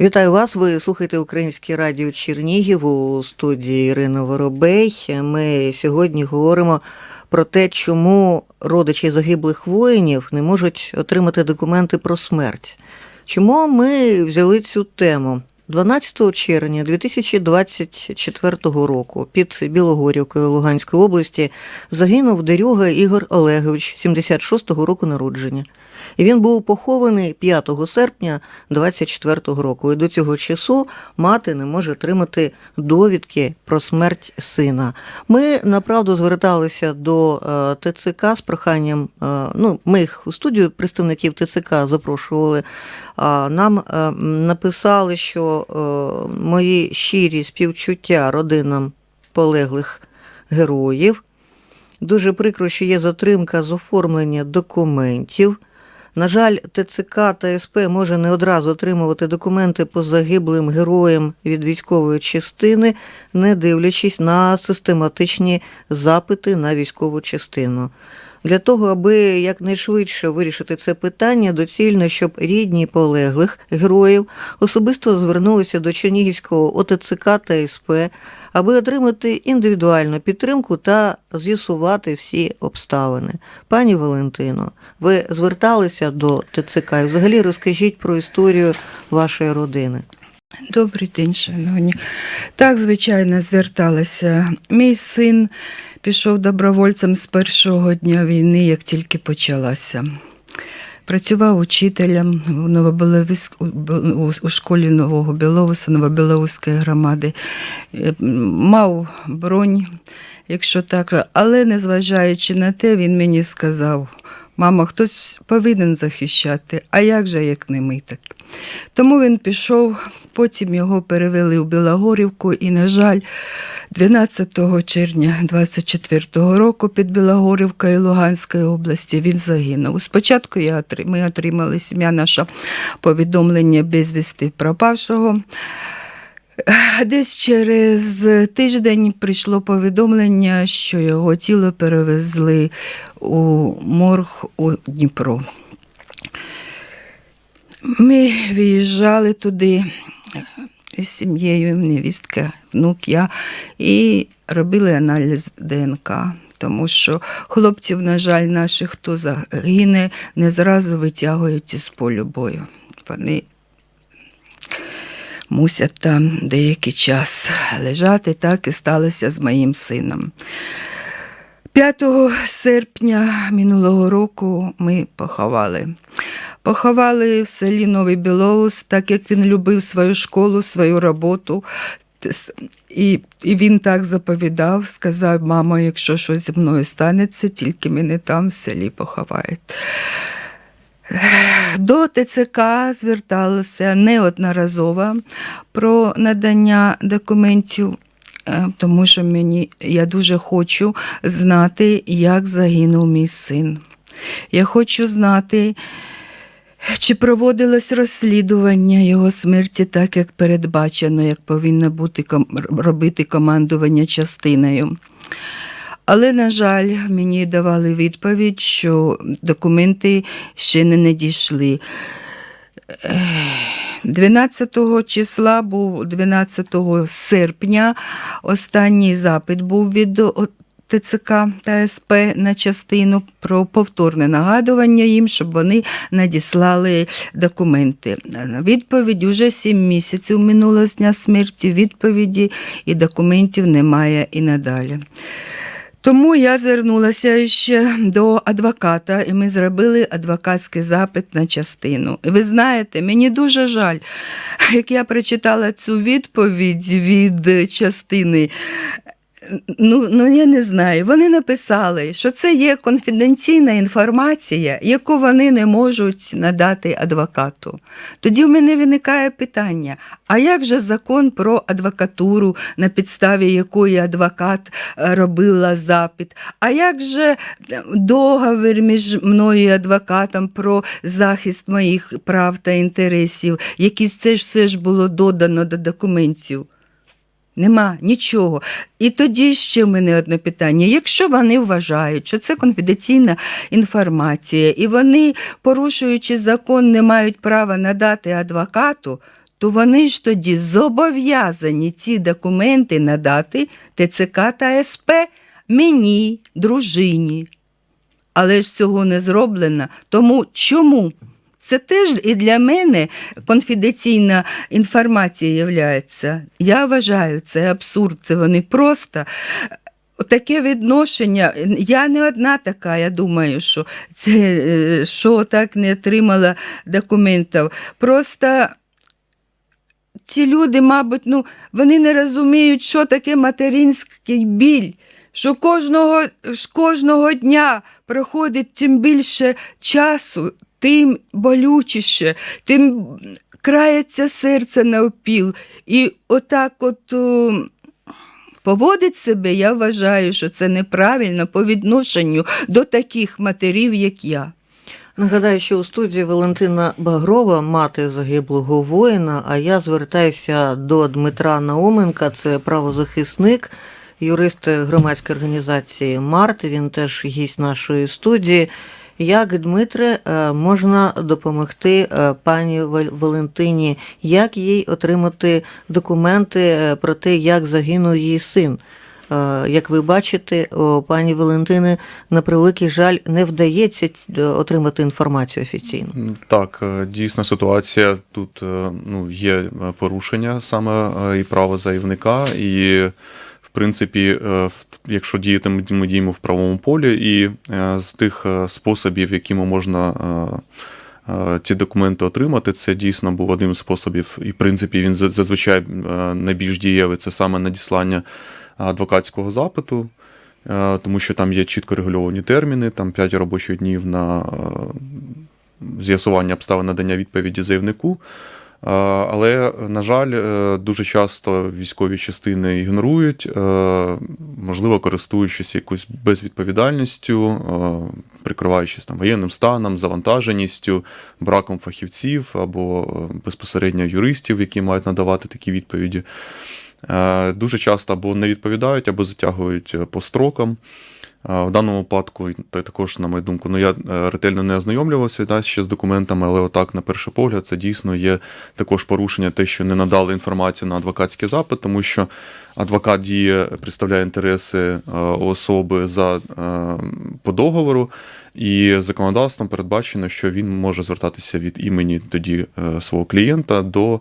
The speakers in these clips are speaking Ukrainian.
Вітаю вас. Ви слухаєте Українське радіо Чернігів у студії Ірина Воробей. Ми сьогодні говоримо про те, чому родичі загиблих воїнів не можуть отримати документи про смерть. Чому ми взяли цю тему? 12 червня 2024 року під Білогорівкою Луганської області загинув Дерюга Ігор Олегович, 76-го року народження. І він був похований 5 серпня 24-го року. І до цього часу мати не може отримати довідки про смерть сина. Ми направду зверталися до е, ТЦК з проханням. е, Ну, ми їх у студію представників ТЦК запрошували. Нам е, написали, що мої щирі співчуття родинам полеглих героїв. Дуже прикро, що є затримка з оформлення документів. На жаль, ТЦК та СП може не одразу отримувати документи по загиблим героям від військової частини, не дивлячись на систематичні запити на військову частину. Для того, аби якнайшвидше вирішити це питання, доцільно, щоб рідні полеглих героїв особисто звернулися до Чернігівського ОТЦК та СП, аби отримати індивідуальну підтримку та з'ясувати всі обставини. Пані Валентино, ви зверталися до ТЦК і взагалі розкажіть про історію вашої родини. Добрий день, шановні. Так, звичайно, зверталася. Мій син пішов добровольцем з першого дня війни, як тільки почалася. Працював учителем у- у школі Нового Білоуса, Новобілоуської громади. Е, Мав бронь, якщо так, але незважаючи на те, він мені сказав: мама, хтось повинен захищати, а як же, як не ми так. Тому він пішов, потім його перевели у Білогорівку, і, на жаль, 12 червня 24-го року під Білогорівкою Луганської області він загинув. Спочатку я, ми отримали сім'я наша повідомлення безвісти пропавшого. Десь через тиждень прийшло повідомлення, що його тіло перевезли у морг у Дніпро. Ми виїжджали туди з сім'єю, невістка, внук, я, і робили аналіз ДНК. Тому що хлопців, на жаль, наших, хто загине, не зразу витягують із полю бою. Вони мусять там деякий час лежати, так і сталося з моїм сином. 5 серпня минулого року ми поховали. Поховали в селі Новий Білоус, так як він любив свою школу, свою роботу. І, і він так заповідав, сказав: мамо, якщо щось зі мною станеться, тільки мене там в селі поховають. До ТЦК зверталася неодноразово про надання документів, тому що мені я дуже хочу знати, як загинув мій син. Я хочу знати, чи проводилось розслідування його смерті так, як передбачено, як повинно бути робити командування частиною. Але, на жаль, мені давали відповідь, що документи ще не надійшли. Ех, 12 числа був 12 серпня. Останній запит був від ТЦК та СП на частину про повторне нагадування їм, щоб вони надіслали документи. Відповідь уже 7 місяців минуло з дня смерті. Відповіді і документів немає і надалі. Тому я звернулася ще до адвоката, і ми зробили адвокатський запит на частину. І ви знаєте, мені дуже жаль, як я прочитала цю відповідь від частини. Ну, ну я не знаю. Вони написали, що це є конфіденційна інформація, яку вони не можуть надати адвокату. Тоді в мене виникає питання: а як же закон про адвокатуру, на підставі якої адвокат е, робила запит? А як же е, договір між мною і адвокатом про захист моїх прав та інтересів? Який це ж все ж було додано до документів? Нема нічого. І тоді ще в мене одне питання. Якщо вони вважають, що це конфіденційна інформація, і вони, порушуючи закон, не мають права надати адвокату, то вони ж тоді зобов'язані ці документи надати ТЦК та СП мені, дружині. Але ж цього не зроблено. Тому чому? Це теж і для мене конфіденційна інформація являється. Я вважаю, це абсурд. Це вони просто таке відношення. Я не одна така, я думаю, що це е, що так не отримала документів. Просто ці люди, мабуть, ну, вони не розуміють, що таке материнський біль. Що кожного, кожного дня проходить тим більше часу, тим болючіше, тим крається серце на опіл. І отак от поводить себе, я вважаю, що це неправильно по відношенню до таких матерів, як я. Нагадаю, що у студії Валентина Багрова, мати загиблого воїна, а я звертаюся до Дмитра Науменка, це правозахисник, юрист громадської організації Март. Він теж гість нашої студії. Як Дмитре е, можна допомогти е, пані Вал- Валентині, як їй отримати документи е, про те, як загинув її син? Як ви бачите, у пані Валентини на превеликий жаль не вдається отримати інформацію офіційно. Так, дійсно ситуація тут ну, є порушення саме і права заявника, і принципі, е, якщо діяти ми діємо в правовому полі, і е, з тих е, способів, якими можна. Ці документи отримати, це дійсно був одним з способів, і в принципі він зазвичай найбільш дієвий це саме надіслання адвокатського запиту, тому що там є чітко регульовані терміни, там 5 робочих днів на з'ясування обставин надання відповіді заявнику. Але, на жаль, е, дуже часто військові частини ігнорують, е, можливо, користуючись якоюсь безвідповідальністю, е, прикриваючись там воєнним станом, завантаженістю, браком фахівців або безпосередньо юристів, які мають надавати такі відповіді. Дуже часто або не відповідають, або затягують по строкам. В даному випадку, та також, на мою думку, ну я е, ретельно не ознайомлювався да, ще з документами, але отак, на перший погляд, це дійсно є також порушення, те, що не надали інформацію на адвокатський запит, тому що адвокат діє, представляє інтереси е, особи за, е, по договору, і законодавством передбачено, що він може звертатися від імені тоді е, свого клієнта до.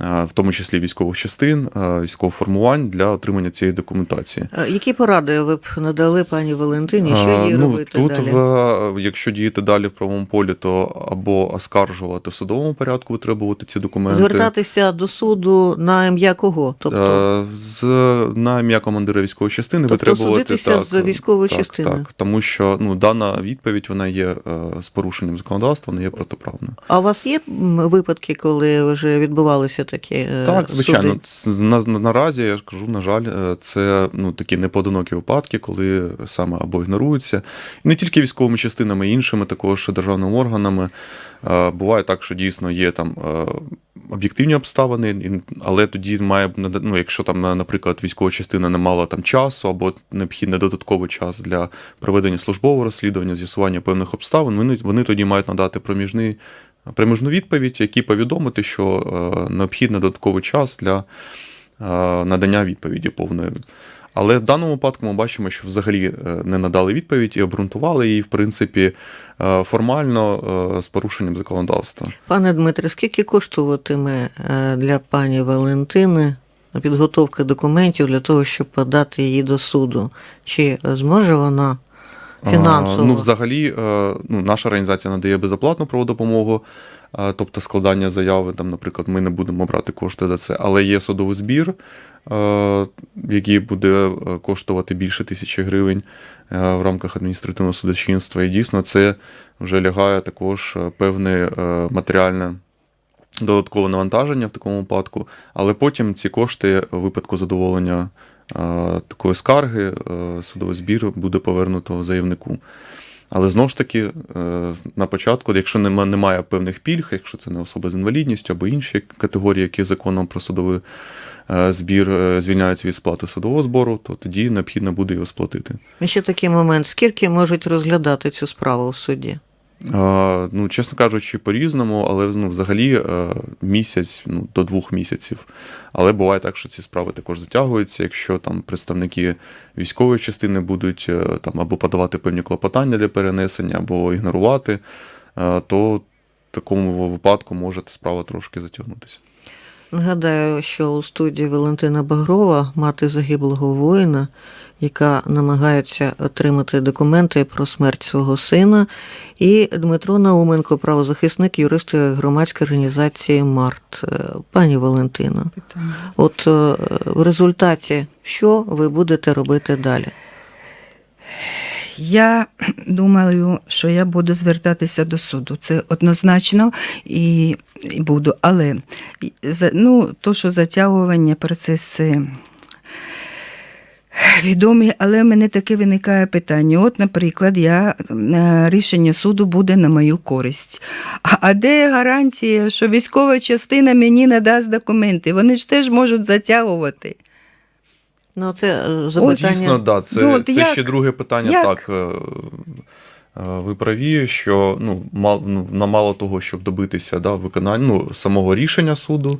В тому числі військових частин, військових формувань для отримання цієї документації. Які поради ви б надали пані Валентині, що їй ну, робити тут, далі? В, якщо діяти далі в правовому полі, то або оскаржувати в судовому порядку, витребувати ці документи. Звертатися до суду на ім'я кого? Тобто, Е, з на ім'я командира військової частини Тобто витребувати судитися з військовою так, частиною? Так, тому що ну, дана відповідь вона є е, з порушенням законодавства, вона є протиправною. а у вас є випадки, коли вже відбувалися такі е, Так, звичайно, суди? На, на- наразі я ж кажу, на жаль, е, це ну такі непоодинокі випадки, коли саме або ігноруються, і не тільки військовими частинами, іншими також державними органами. Е, Буває так, що дійсно є там е, об'єктивні обставини, але тоді має ну, якщо там, наприклад, військова частина не мала там часу або необхідний додатковий час для проведення службового розслідування, з'ясування певних обставин, вони, вони тоді мають надати проміжний проміжну відповідь, які повідомити, що е, необхідний додатковий час для надання відповіді повної. Але в даному випадку ми бачимо, що взагалі е, не надали відповідь і обґрунтували її, в принципі, е, формально е, з порушенням законодавства. Пане Дмитре, скільки коштуватиме для пані Валентини підготовка документів для того, щоб подати її до суду? Чи зможе вона фінансово? Ну, взагалі, ну, наша організація надає безоплатну правову допомогу, тобто складання заяви, там, наприклад, ми не будемо брати кошти за це, але є судовий збір, е, який буде е, коштувати більше тисячі гривень е, в рамках адміністративного судочинства. І дійсно це вже лягає також певне матеріальне. Додаткове навантаження в такому випадку, але потім ці кошти у випадку задоволення такої скарги, судовий збір буде повернуто заявнику. Але знову ж таки, е, на початку, якщо нема- немає певних пільг, якщо це не особа з інвалідністю або інші категорії, які законом про судовий е, збір е, звільняються від сплати судового збору, то тоді необхідно буде його сплатити. І ще такий момент: скільки можуть розглядати цю справу в суді? Е, Ну, чесно кажучи, по-різному, але ну, взагалі е, місяць ну, до двох місяців. Але буває так, що ці справи також затягуються, якщо там представники військової частини будуть е, там або подавати певні клопотання для перенесення, або ігнорувати, то в такому випадку може справа трошки затягнутися. Нагадаю, що у студії Валентина Багрова, мати загиблого воїна, яка намагається отримати документи про смерть свого сина, і Дмитро Науменко, правозахисник, юрист громадської організації Март. Е, Пані Валентино, Питання. от е, в результаті що ви будете робити далі? Я думаю, що я буду звертатися до суду. Це однозначно і, буду. Але ну, то, що затягування процеси відомі, але в мене таке виникає питання. От, наприклад, я, е, рішення суду буде на мою користь. А де гарантія, що військова частина мені надасть документи? Вони ж теж можуть затягувати. Ну, це е, Ну, запитання. Дійсно, да, це, Ну, це як- ще друге питання. як? Так, е, е, ви праві, що ну, мал, ну, на мало того, щоб добитися да, виконання ну, самого рішення суду.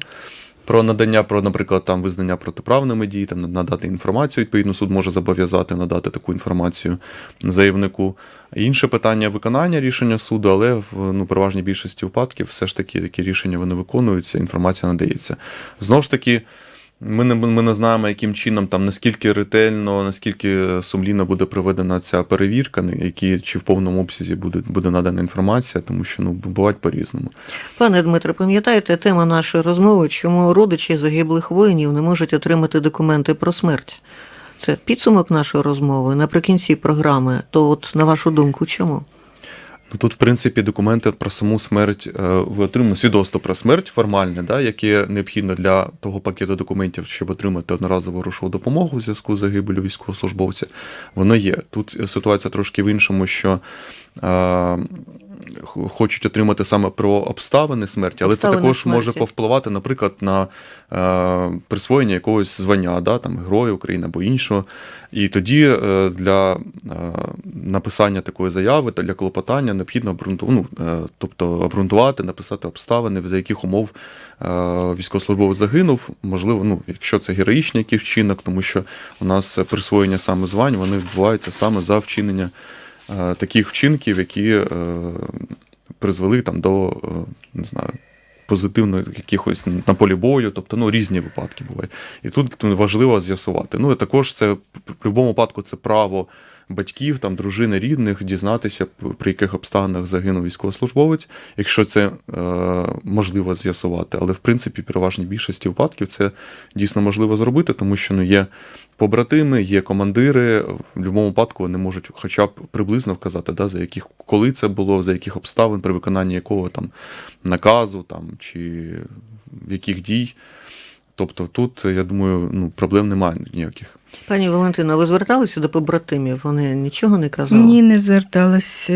Про надання, про, наприклад, там визнання протиправними дій, там надати інформацію. Відповідно, суд може зобов'язати надати таку інформацію заявнику. Інше питання виконання рішення суду, але в ну, переважній більшості випадків все ж таки такі рішення вони виконуються, інформація надається. Знову ж таки, ми не, ми не знаємо, яким чином там наскільки ретельно, наскільки сумлінно буде проведена ця перевірка, які чи в повному обсязі буде, буде надана інформація, тому що ну бувають по-різному. Пане Дмитре, пам'ятаєте тема нашої розмови, чому родичі загиблих воїнів не можуть отримати документи про смерть? Це підсумок нашої розмови наприкінці програми. То, от на вашу думку, чому? Ну тут, в принципі, документи про саму смерть е, ви отримали свідоцтво про смерть формальне, да, яке необхідно для того пакету документів, щоб отримати одноразову грошову допомогу в зв'язку з загибелю військовослужбовця. Воно є. Тут ситуація трошки в іншому, що е, хочуть отримати саме про обставини смерті, але Обставини це також може повпливати, наприклад, на е, присвоєння якогось звання, да, там, Героя України або іншого. І тоді е, для е, написання такої заяви та для клопотання необхідно обґрунту- ну, е, тобто обґрунтувати, написати обставини, за яких умов е, військовослужбовець загинув. Можливо, ну, якщо це героїчний який вчинок, тому що у нас присвоєння саме звань вони відбуваються саме за вчинення таких вчинків, які е, призвели там до е, не знаю. Позитивно якихось на полі бою, тобто ну різні випадки бувають. І тут важливо з'ясувати. Ну і також це в будь-якому випадку це право батьків, там дружини, рідних дізнатися, при яких обставинах загинув військовослужбовець, якщо це е, можливо з'ясувати. Але в принципі, переважній більшості випадків це дійсно можливо зробити, тому що ну є побратими, є командири. В будь-якому випадку вони можуть хоча б приблизно вказати, да, за яких коли це було, за яких обставин, при виконанні якого там наказу там чи яких дій. Тобто тут, я думаю, ну, проблем немає ніяких. Пані Валентино, ви зверталися до побратимів? Вони нічого не казали? Ні, не зверталася.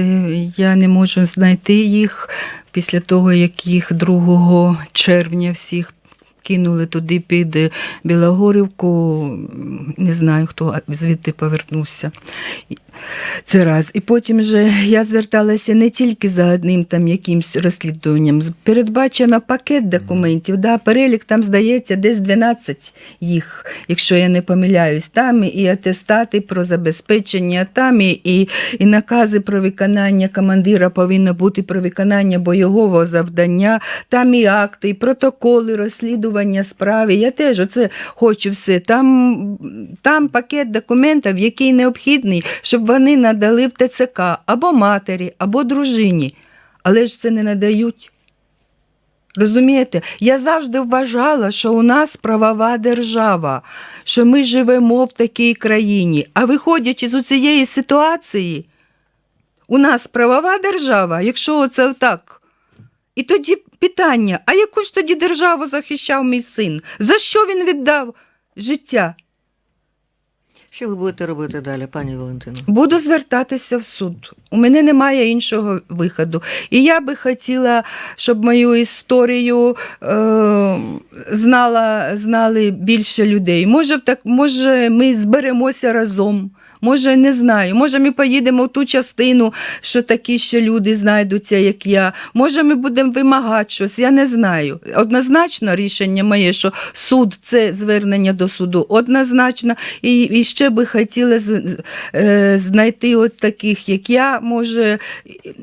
Я не можу знайти їх після того, як їх 2 червня всіх кинули туди під Білогорівку. Не знаю, хто звідти повернувся. Це раз. І потім же я зверталася не тільки за одним там якимсь розслідуванням. Передбачено пакет документів. Да, перелік там здається десь 12 їх, якщо я не помиляюсь. Там і атестати про забезпечення, там і, і, і накази про виконання командира повинно бути про виконання бойового завдання, там і акти, і протоколи розслідування справи. Я теж оце хочу все. Там, там пакет документів, який необхідний, щоб вони надали в ТЦК або матері, або дружині. Але ж це не надають. Розумієте, я завжди вважала, що у нас правова держава, що ми живемо в такій країні. А виходячи з цієї ситуації, у нас правова держава, якщо це так. І тоді питання: а яку ж тоді державу захищав мій син? За що він віддав життя? Що ви будете робити далі, пані Валентино? Буду звертатися в суд. У мене немає іншого виходу. І я би хотіла, щоб мою історію е, знала, знали більше людей. Може, так, може, ми зберемося разом. Може, не знаю. Може, ми поїдемо в ту частину, що такі ще люди знайдуться, як я. Може, ми будемо вимагати щось. Я не знаю. Однозначно рішення моє, що суд це звернення до суду. Однозначно. І, і ще би хотіла е, знайти от таких, як я, може,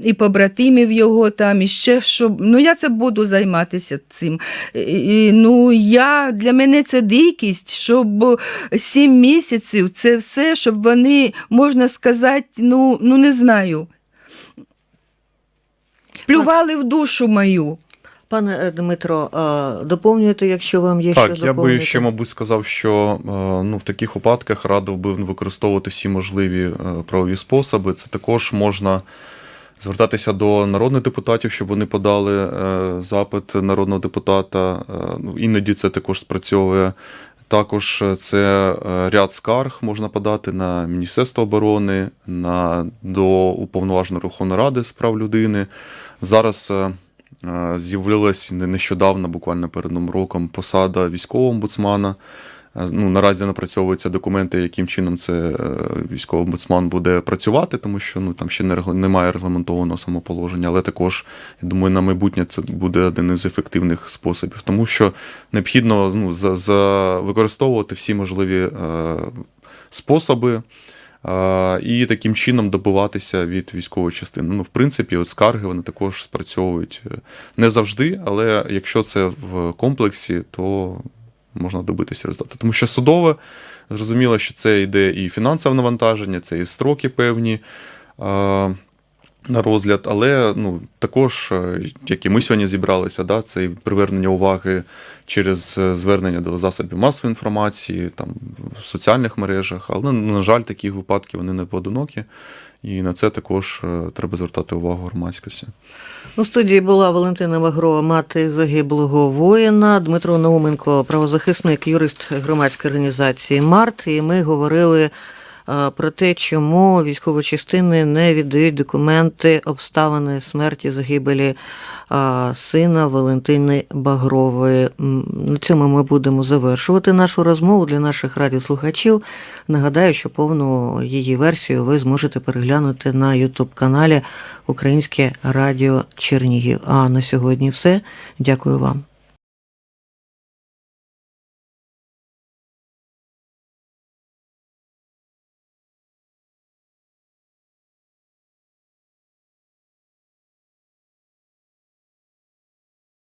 і побратимів його там, і ще щоб. Ну, я це буду займатися цим. І, ну, я, для мене це дикість, щоб сім місяців це все, щоб вони, можна сказати, ну, ну не знаю. Плювали в душу мою. Пане е, Дмитро, е, доповнюєте, якщо вам є Так, що я би ще, мабуть, сказав, що е, ну, в таких випадках радив би використовувати всі можливі правові способи. Це також можна звертатися до народних депутатів, щоб вони подали запит народного депутата. Ну, іноді це також спрацьовує. Також е, це е, ряд скарг можна подати на Міністерство оборони, на, до Уповноваженої Верховної Ради з прав людини. Зараз е, не- нещодавно, буквально перед новим роком, посада військового омбудсмана. Е, Ну, наразі напрацьовуються документи, яким чином це е, військовий омбудсман буде працювати, тому що ну, там ще не немає регламентованого самоположення, але також, я думаю, на майбутнє це буде один із ефективних способів, тому що необхідно ну, за, за використовувати всі можливі е, способи. е, І таким чином добиватися від військової частини. Ну, в принципі, от скарги вони також спрацьовують не завжди, але якщо це в комплексі, то можна добитися результату. Тому що судове, зрозуміло, що це йде і фінансове навантаження, це і строки певні. На розгляд, але ну, також, е, як і ми сьогодні зібралися, да, це і привернення уваги через е, звернення до засобів масової інформації, там, в соціальних мережах. Але, на жаль, такі випадки вони не поодинокі, і на це також е, треба звертати увагу громадськості. У студії була Валентина Магрова, мати загиблого воїна, Дмитро Науменко, правозахисник, юрист громадської організації Март. І ми говорили про те, чому військові частини не віддають документи обставини смерті загибелі е, сина Валентини Багрової. На цьому ми будемо завершувати нашу розмову для наших радіослухачів. Нагадаю, що повну її версію ви зможете переглянути на Ютуб-каналі Українське Радіо Чернігів. А на сьогодні все. Дякую вам.